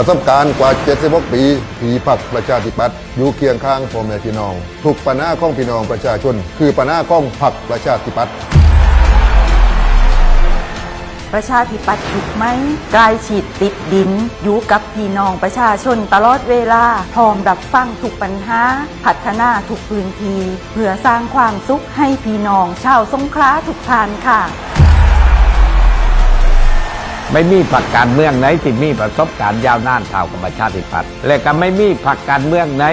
ประสบการณ์กว่า 76 ปีผีพักประชาธิปัตย์อยู่เคียงข้างพ่อแม่พี่น้อง ทุกปัญหาของพี่น้องประชาชน คือปัญหาของพักประชาธิปัตย์ประชาธิปัตย์ถูกไหมกลายฉีดติดดิน อยู่กับพี่น้องประชาชนตลอดเวลา พร้อมรับฟังทุกปัญหา พัฒนาทุกพื้นที่ เพื่อสร้างความสุขให้พี่น้องชาวสงขลาทุกท่านค่ะ ไม่มีพรรคการเมืองไหนที่มีประสบการณ์ยาวนานเท่ากับประชาธิปัตย์และก็ไม่มีพรรคการเมืองไหน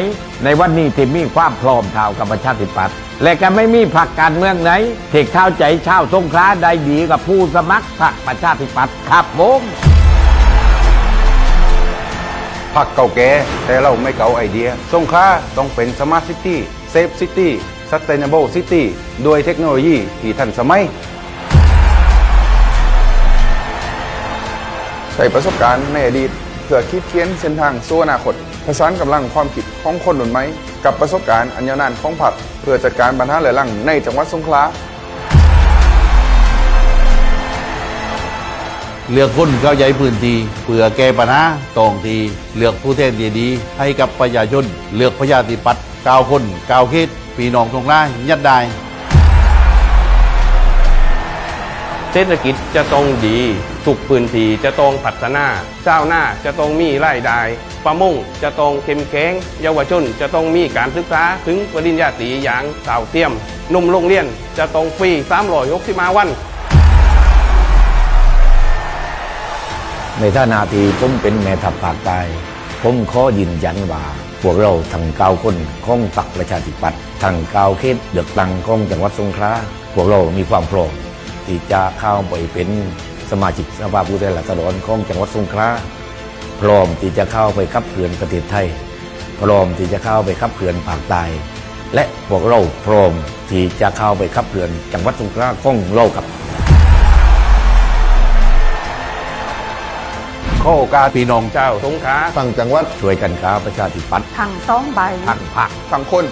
ในวันนี้ที่มีความพร้อมเท่ากับประชาธิปัตย์และก็ไม่มีพรรคการเมืองไหนที่เข้าใจชาวสงขลาได้ดีกับผู้สมัครพรรคประชาธิปัตย์ครับผมพักเก่าแก่แต่เราไม่เก่าไอเดียสงขลาต้องเป็นสมาร์ทซิตี้เซฟซิตี้ส s ต a น a b l e ซิตี้ด้วยเทคโนโลยีที่ทันสมัย ใช้ประสบการณ์ในอดีตเพื่อคิดเคียนเส้นทางสู่อนาคตผสานกำลังความคิดของคนหนุนไม้กับประสบการณ์อันยาวนานของผักเพื่อจัดการปัญหาเหล่าลังในจังหวัดสงขลาเลือกคนเข้าใจพื้นที่เพื่อแก้ปัญหาตองทีเลือกผู้แทนดีๆให้กับประชาชนเลือกประชาธิปัตย์ก้าวคนก้าวเขตพี่น้องทงร้ายัดได้เศรษฐกิจจะต้องดี ทุกพื้นที่จะต้องพัฒนาเจ้าหน้าจะต้องมีรายได้ ประมงจะต้องเข้มแข็งเยาวชนจะต้องมีการศึกษาถึงปริญญาตรีอย่างเต่าเทียมหนุ่มโรงเรียนจะต้องฟรี365วันในท่านาทีผมเป็นแม่ทัพภาคใต้ผมขอยืนยันว่า พวกเราทั้งเก้าคนข้องพรรคประชาธิปัตย์ทั้งเก้าเขตเลือกตังข้องจังหวัดสงขลาพวกเรามีความพร้อมที่จะเข้าไปเป็น สมาชิกสภาผู้แทนราษฎรของจังหวัดสงขลาพร้อมที่จะเข้าไปขับเคลื่อนประเทศไทย พร้อมที่จะเข้าไปขับเคลื่อนภาคใต้และพวกเราพร้อมที่จะเข้าไปขับเคลื่อนจังหวัดสงขลาของเราครับข้อโอกาสพี่น้องเจ้าสงขลาตั้งจังหวัดช่วยกันค้าประชาธิปัตย์ทั้งสองใบทั้งพรรคทั้งคน